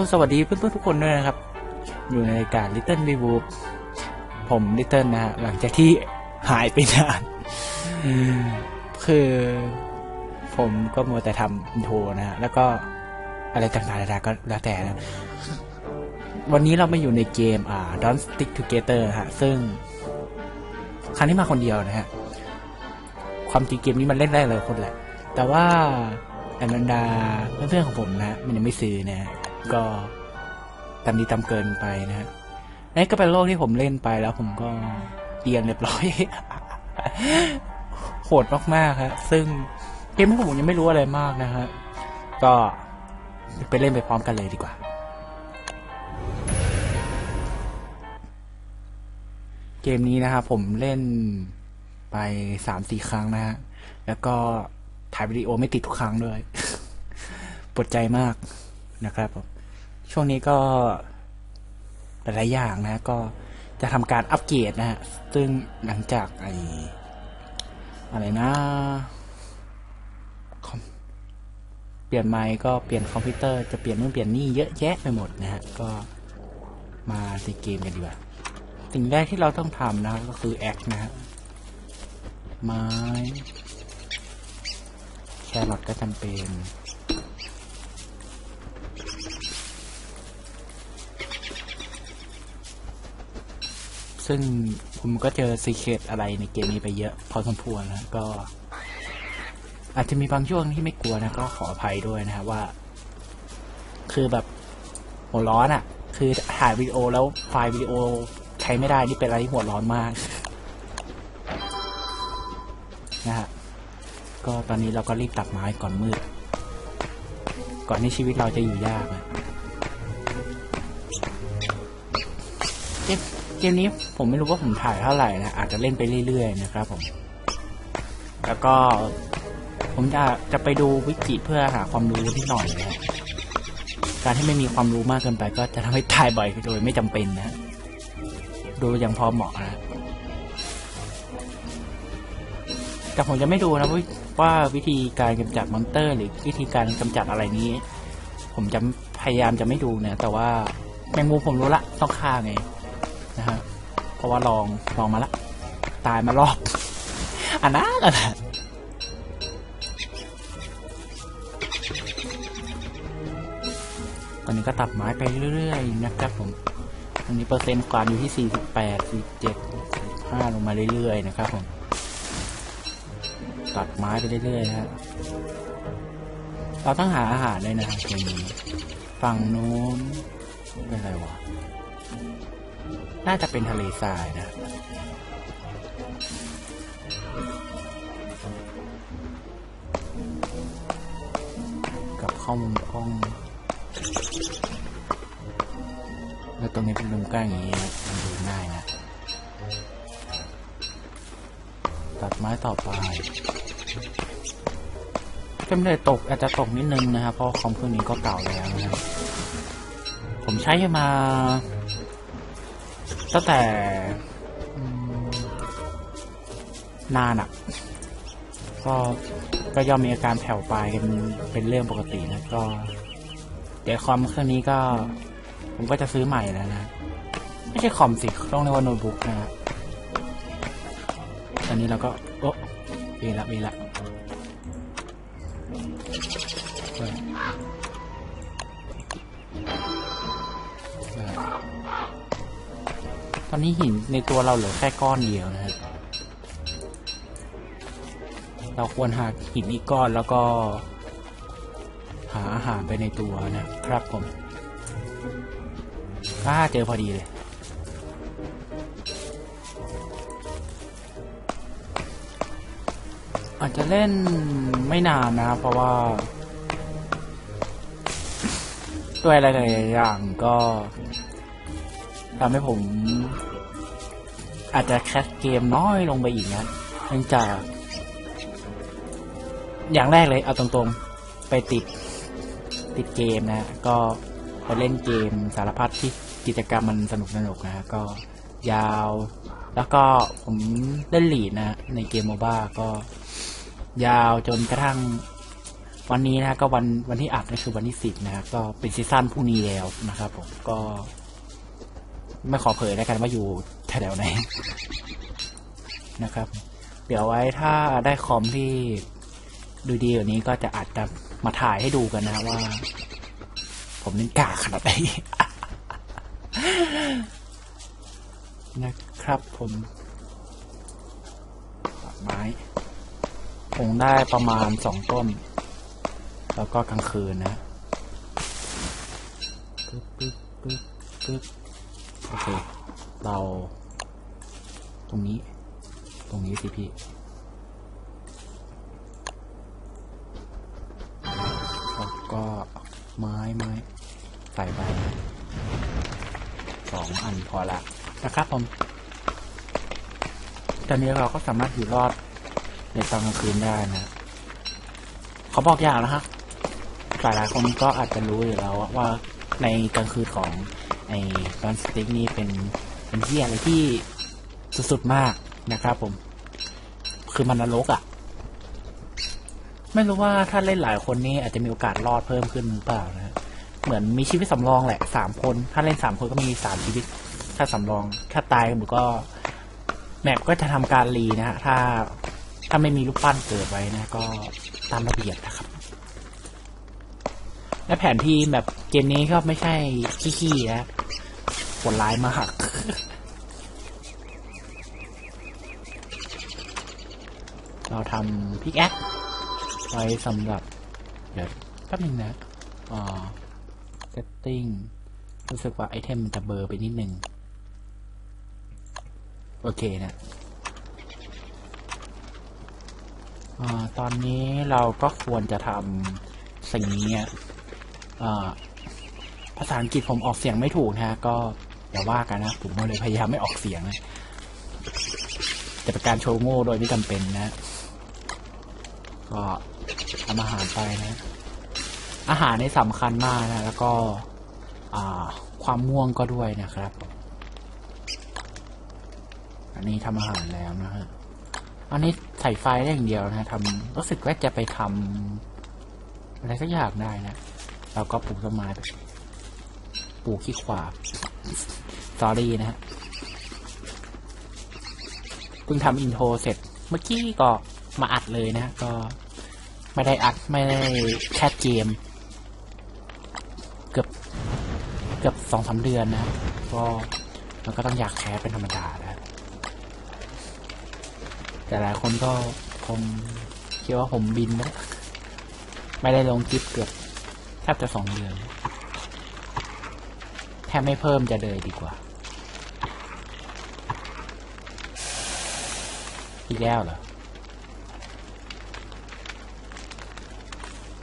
ลสวัสดีเพื่อนๆทุกคนด้วยนะครับ อยู่ในรายการ Little Review ผม Little นะฮะหลังจากที่หายไปนานคือผมก็มัวแต่ทำอินโทรนะฮะแล้วก็อะไรต่างๆนานาก็แล้วแต่นะวันนี้เรามาอยู่ในเกมอ่า Don't Stick Together ฮะ ซึ่ง ครั้งนี้มาคนเดียวนะฮะ ความจริงเกมนี้มันเล่นได้เลยคนแหละ แต่ว่าอันบรรดาเพื่อนๆของผมนะ มันยังไม่ซื้อนะ ก็ตามดีตามเกินไปนะฮะนี่ก็เป็นโลกที่ผมเล่นไปแล้วผมก็เตียนเรียบร้อย โหดมากๆครับซึ่งเกมที่ผมยังไม่รู้อะไรมากนะฮะก็ไปเล่นไปพร้อมกันเลยดีกว่า เกมนี้นะครับผมเล่นไปสามสี่ครั้งนะฮะ แล้วก็ถ่ายวิดีโอไม่ติดทุกครั้งด้วยปวดใจมาก นะครับผมช่วงนี้ก็หลายๆอย่างนะก็จะทำการอัปเกรดนะฮะซึ่งหลังจากไออะไรนะเปลี่ยนไมค์ก็เปลี่ยนคอมพิวเตอร์จะเปลี่ยนนู่นเปลี่ยนนี่เยอะแยะไปหมดนะฮะก็มาในเกมกันดีกว่าสิ่งแรกที่เราต้องทำนะครับก็คือแอคนะฮะไม้แครอทก็จำเป็น ซึ่งผมก็เจอซีเคตอะไรในเกมนี้ไปเยอะ พอสมควรนะก็ อาจจะมีบางช่วงที่ไม่กลัวนะก็ขออภัยด้วยนะครับว่า คือแบบหัวร้อนอะ่ะ คือถ่ายวิดีโอแล้วไฟล์วิดีโอใช้ไม่ได้นี่เป็นอะไรที่หัวร้อนมากนะฮะก็ตอนนี้เราก็รีบตัดไม้ก่อนมืด ก่อนที่ชีวิตเราจะอยู่ยากนะเกม เกมนี้ผมไม่รู้ว่าผมถ่ายเท่าไหร่นะ อาจจะเล่นไปเรื่อยๆนะครับผม แล้วก็ผมจะจะไปดูวิกิเพื่อหาความรู้นิดหน่อยนะการที่ไม่มีความรู้มากเกินไป ก็จะทำให้ตายบ่อยโดยไม่จำเป็นนะ ดูอย่างพอเหมาะนะ แต่ผมจะไม่ดูนะว่าว่าวิธีการกำจัดมอนเตอร์ หรือวิธีการกำจัดอะไรนี้ ผมจะพยายามจะไม่ดูนี่ยแต่ว่าแมงมุมผมรู้ละต้องฆ่าไง นะฮะเพราะว่าลองลองมาละตายมารอบอันนั้นแหละตอนนี้ก็ตัดไม้ไปเรื่อยๆนะครับผมตอนนี้เปอร์เซ็นต์การอยู่ที่ 48 47 45ลงมาเรื่อยๆนะครับผมตัดไม้ไปเรื่อยๆนะฮะเราต้องหาอาหารเลยนะตรงนี้ฝั่งนู้น น่าจะเป็นทะเลทรายนะกับข้อมูลกล้อง แล้วตรงนี้เป็นมุมกล้างอย่างนี้นะมันดูง่ายนะตัดไม้ต่อไปเฟรมเรทตกอาจจะตกนิดนึงนะครับเพราะคอมเครื่องนี้ก็เก่าแล้วนะครับผมใช้มา ตั้งแต่นานอะ่ะ ก็ก็ย่อมมีอาการแผ่วปลายกันเป็นเรื่องปกตินะก็ เดี๋ยวคอมเครื่องนี้ก็ ผมก็จะซื้อใหม่แล้วนะ ไม่ใช่คอมสิต้องเรียกว่าโน้ตบุ๊กนะฮะตอนนี้เราก็ โอ้เวละเวละ ตอนนี้หินในตัวเราเหลือแค่ก้อนเดียวนะฮะเราควรหาหินอีกก้อนแล้วก็ หาอาหารไปในตัวนะครับผมอ่าเจอพอดีเลย อาจจะเล่นไม่นานนะครับเพราะว่าด้วยอะไรหลายอย่างก็ ทำให้ผม อาจจะแคสเกมน้อยลงไปอีกนะเนื่องจาก อย่างแรกเลยเอาตรงๆ ไปติดติดเกมนะ ก็ไปเล่นเกมสารพัดที่กิจกรรมมันสนุกสนุกนะก็ยาว แล้วก็ผมเล่นหลีนะ ในเกมโมบ้าก็ยาวจนกระทั่งวันนี้นะก็วันวันที่อัดก็คือวันที่สิบนะครับก็เป็นซีซั่นพรุ่งนี้แล้วนะครับผมก็ ไม่ขอเผยแล้วกันว่าอยู่แถวไหนนะครับ เดี๋ยวไว้ถ้าได้คอมที่ดูดีกว่านี้ก็จะอาจจะมาถ่ายให้ดูกันนะว่า ผมเล่นกาขนาดไหนนะครับผมตัดไม้คงได้ประมาณสองต้น แล้วก็กลางคืนนะปึ๊บปึ๊บปึ๊บปึ๊บ โอเค เรา ตรงนี้ ตรงนี้สิพี่แล้วก็ไม้ไม้ใส่ไปสองอันพอละนะครับผม ตอนนี้เราก็สามารถอยู่รอดในตอนกลางคืนได้นะเขาบอกอย่างนะฮะหลายหลายคนก็อาจจะรู้อยู่แล้วว่าในกลางคืนของ ไอ้ดอนสติ๊กนี่เป็นเป็นที่อะไรที่สุดๆมากนะครับผม คือมันนรกอะ่ะ ไม่รู้ว่าถ้าเล่นหลายคนนี่อาจจะมีโอกาสรอดเพิ่มขึ้นหรือเปล่านะเหมือนมีชีวิตสำรองแหละสามคน ถ้าเล่นสามคนก็มีสามชีวิต ถ้าสำรอง ถ้าตายหรือก็แมปก็จะทำการรีนะฮะถ้าถ้าไม่มีรูปปั้นเกิดไว้นะ ก็ตามระเบียบนะครับ และแผนที่แบบเกมนี้ก็ไม่ใช่ขี้ๆนะโหดร้ายมากเราทำพิกแอคไว้สำหรับ เดี๋ยวแป๊บนึงนะอ่า setting รู้สึกว่าไอเทมมันจะเบอร์ไปนิดนึง โอเคนะอาตอนนี้เราก็ควรจะทำสิ่งนี้ ภาษาอังกฤษผมออกเสียงไม่ถูกนะฮะก็อย่าว่ากันนะผมก็เลยพยายามไม่ออกเสียงนะจะเป็นการโชว์โง่โดยไม่จำเป็นนะ ก็ทำอาหารไปนะ อาหารนี่สำคัญมากนะ แล้วก็ความม่วงก็ด้วยนะครับ อันนี้ทำอาหารแล้วนะฮะ อันนี้ใส่ไฟได้อย่างเดียวนะทำรู้สึกว่าจะไปทำอะไรสักอย่างได้นะ แล้วก็ปลูกต้นไม้ไปปลูกขี้ขวาสอรี่นะฮะเพิ่งทำอินโทรเสร็จ เมื่อกี้ก็มาอัดเลยนะ ก็ไม่ได้อัดไม่ได้แคสเกม เกือบเกือบสองสามเดือนนะ ก็มันก็ต้องอยากแคสเป็นธรรมดานะแต่หลายคนก็คงคิดว่าผมบินไปแล้วไม่ได้ลงคลิปเกือบ แทบจะสองเดือนแทบไม่เพิ่มจะเลยดีกว่า อีกแล้วเหรอ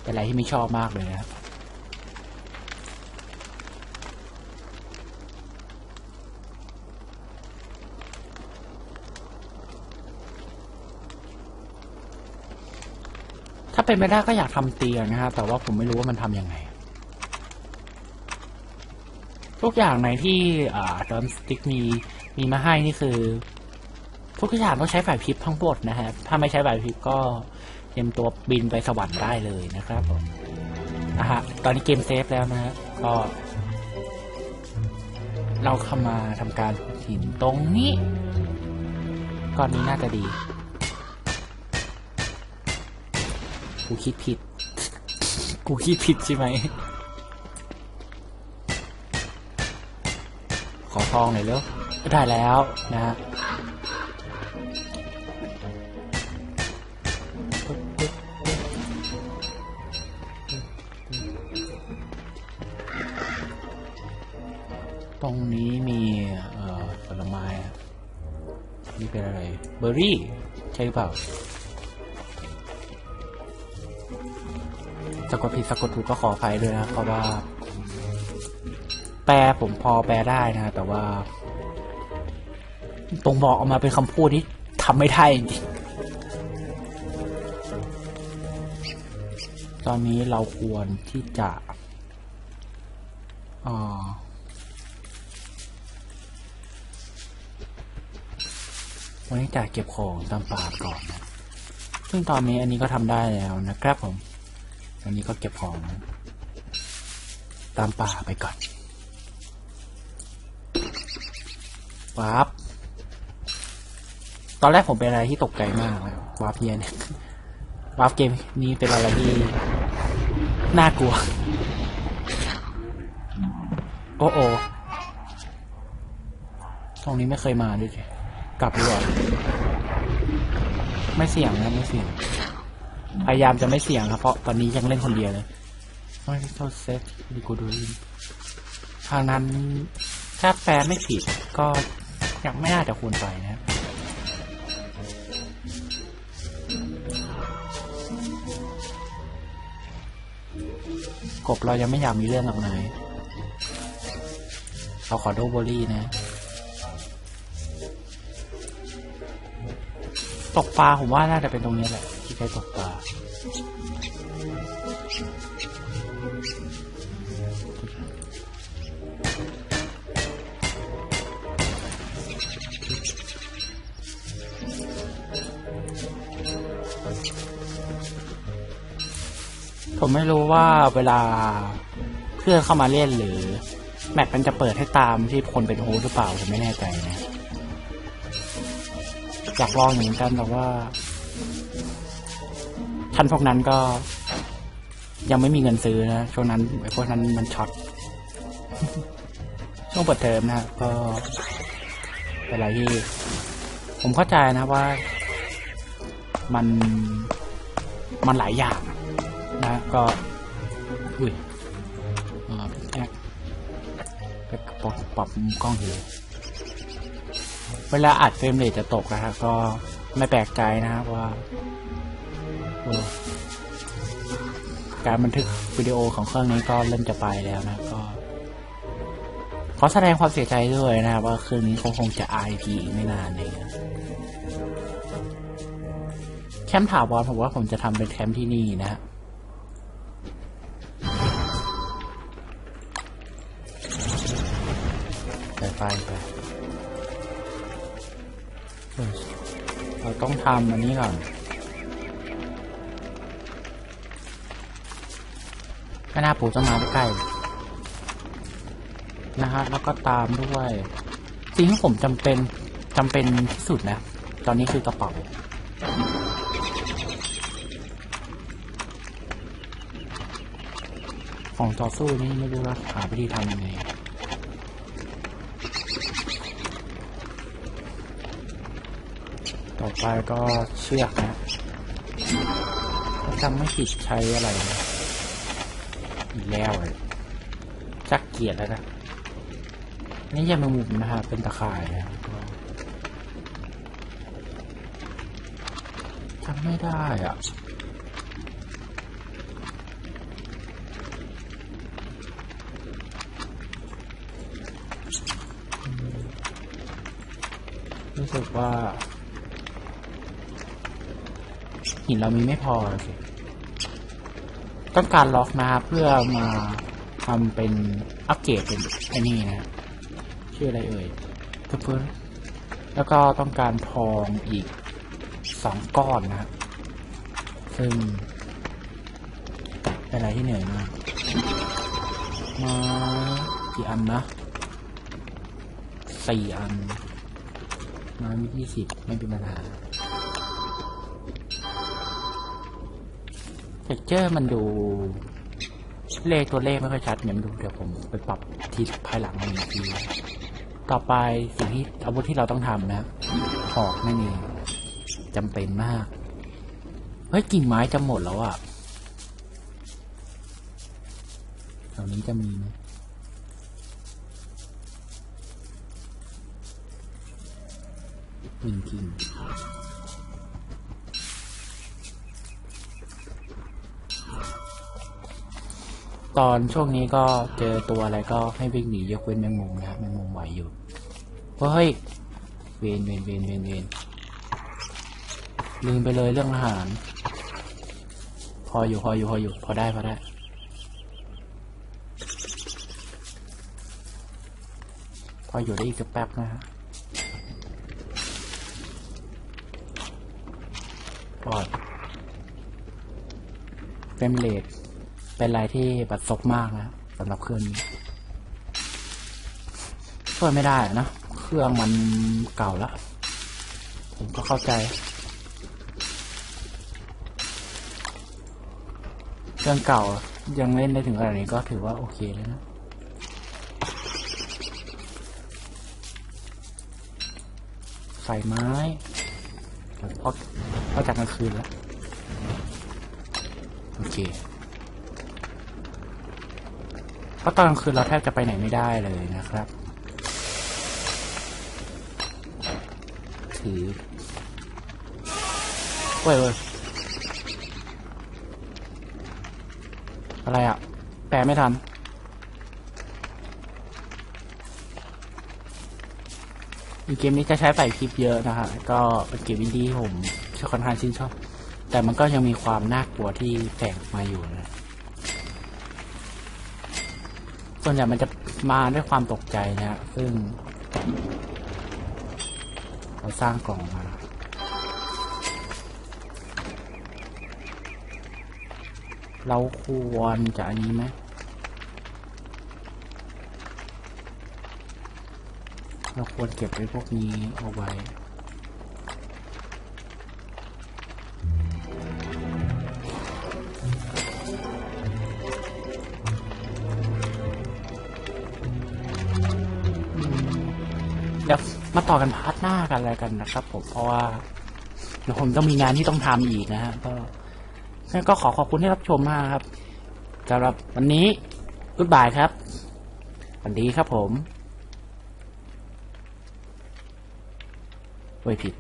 เป็นอะไรที่ไม่ชอบมากเลยนะครับ เป็นไม่ได้ก็อยากทำเตียงนะฮะแต่ว่าผมไม่รู้ว่ามันทำยังไง ทุกอย่างในที่อ่าดอนสติ๊กมีมีมาให้นี่คือ ทุกอย่างต้องใช้ฝ่ายพิบทั้งหมดนะฮะถ้าไม่ใช้ฝ่ายพิบก็เตรียมตัวบินไปสวรรค์ได้เลยนะครับผมนะฮะตอนนี้เกมเซฟแล้วนะฮะก็เราเข้ามาทำการหินตรงนี้ก้อนนี้น่าจะดี กูคิดผิด กูคิดผิดใช่ไหม ขอทองหน่อยเร็วได้แล้วนะฮะตรงนี้มีผลไม้นี่เป็นอะไร เบอร์รี่ ใช่หรือเปล่า สะกดผิดสะกดถูกก็ขออภัยด้วยนะเพราะว่า แปลผมพอแปลได้นะ แต่ว่า ตรงบอกออกมาเป็นคำพูดที่ทำไม่ได้จริงตอนนี้เราควรที่จะอ่าวันนี้จะเก็บของตามป่าก่อนนะ ซึ่งตอนนี้อันนี้ก็ทำได้แล้วนะครับผม วันนี้ก็เก็บของ ตามป่าไปก่อนวาร์ปตอนแรกผมเป็นอะไรที่ตกใจมากเลยวาร์ปเนี่ยเนี่ยวาร์ปเกมนี้เป็นอะไรที่น่ากลัว โอ้โอตรงนี้ไม่เคยมาด้วยดิกลับดีกว่าไม่เสี่ยงนะไม่เสี่ยง พยายามจะไม่เสี่ยงครับ เพราะตอนนี้ยังเล่นคนเดียวเลยไม่เข้าเซตดีกูดูลินทางนั้นถ้าแปลไม่ผิดก็ยังไม่น่าจะควรไปนะครับกบเรายังไม่อยากมีเรื่องกับนายเราขอโดโบลี่นะ ตกปลาผมว่าน่าจะเป็นตรงนี้แหละที่ใช้ตกปลา ผมไม่รู้ว่าเวลาเพื่อนเข้ามาเล่นหรือ แมปมันจะเปิดให้ตามที่คนเป็นโฮสหรือเปล่าผมไม่แน่ใจนะอยากลองเหมือนกันแต่ว่า ท่านพวกนั้นก็ ยังไม่มีเงินซื้อนะช่วงนั้นไอ้พวกนั้นมันช็อตช่วงเปิดเทอมนะก็เป็นอะไรที่ ผมเข้าใจนะว่ามันมันหลายอย่าง นะก็อุ้ยอ่าแอกไปปรับปรับมุมกล้องอยู่เวลาอัดเฟรมเรทจะตกนะครับก็ไม่แปลกใจนะครับว่าการบันทึกวิดีโอของเครื่องนี้ก็เริ่มจะไปแล้วนะก็ ขอแสดงความเสียใจด้วยนะครับว่าเครื่องนี้คงคงจะ IP อีกไม่นานเลยแคมป์ถาวรผมว่าผมจะทำเป็นแคมป์ที่นี่นะ ไปไปเราต้องทำอันนี้ก่อนไม่น่าปลูกต้นไม้ใกล้นะฮะแล้วก็ตามด้วยสิ่งที่ผมจำเป็นจำเป็นที่สุดนะ ตอนนี้คือกระเป๋าของต่อสู้นี่ไม่รู้ว่าหาวิธีทำยังไง ต่อ ไปก็เชือกนะจำไม่ผิดใช้อะไรนะอีกแล้วเลยจักเกียรแล้วนะนี่ยังเป็นมุมนะครับเป็นตะข่ายนะจำไม่ได้อะรู้สึกว่า หินเรามีไม่พออต้องการล็อกนะครับเพื่อมาทำเป็นอัปเกรดเป็นไอ้นี่นะชื่ออะไรเอ่ยเพื่อแล้วก็ต้องการทองอีกสองก้อนนะซึ่งเป็นอะไรที่เหนื่อยมากมากี่อันนะสี่อัน มามียี่สิบไม่เป็นปัญหา เทคเจอร์มันดูเลขตัวเลขไม่ค่อยชัดเหมือนดูเดี๋ยวผมไปปรับทีภายหลังอีกทีต่อไปสิ่งที่อาวุธที่เราต้องทำนะหอกนั่นเองจำเป็นมาก เฮ้ยกิ่งไม้จะหมดแล้วอะ่ะแถวนี้จะมีไหมหนึ่งกิ่ง ตอนช่วงนี้ก็เจอตัวอะไรก็ให้วิ่งหนียกเว้นแมงมุมนะแมงมุมไหวอยู่เฮ้ยเวนเวนเวนเวนเวนลืมไปเลยเรื่องอาหาร พออยู่พออยู่พออยู่ พอได้พอได้พออยู่ได้อีกแป๊บนะฮะปอดเฟรมเรท เป็นอะไรที่บัดซบมากนะสำหรับเครื่องนี้ช่วยไม่ได้นะเครื่องมันเก่าแล้ว ผมก็เข้าใจ เครื่องเก่ายังเล่นได้ถึงขนาดนี้ก็ถือว่าโอเคเลยนะใส่ไม้เพราะเพราะจากกลางคืนแล้ว โอเค ราะตอนกลางคืนเราแทบจะไปไหนไม่ได้เลยนะครับ ถือเว้ยเว้ยอะไรอะแปลไม่ทัน อีเกมนี้จะใช้ไฟพริบเยอะนะฮะ ก็เป็นเกมอินดี้ผมชอบค่อนข้างชื่นชอบ แต่มันก็ยังมีความน่ากลัวที่แฝงมาอยู่นะ ส่วนใหญ่มันจะมาด้วยความตกใจนะฮะซึ่ง เราสร้างกล่องมาเราควรจะอันนี้ไหมเราควรเก็บไว้พวกนี้เอาไว้ เดี๋ยวมาต่อกันพาร์ทหน้ากันอะไรกันนะครับ ผมเพราะว่าเดี๋ยวผมต้องมีงานที่ต้องทำอีกนะฮะก็งั้นก็ขอขอบคุณที่รับชมมากครับสำหรับวันนี้กุดบายครับสวัสดีครับผมไว้ยผิด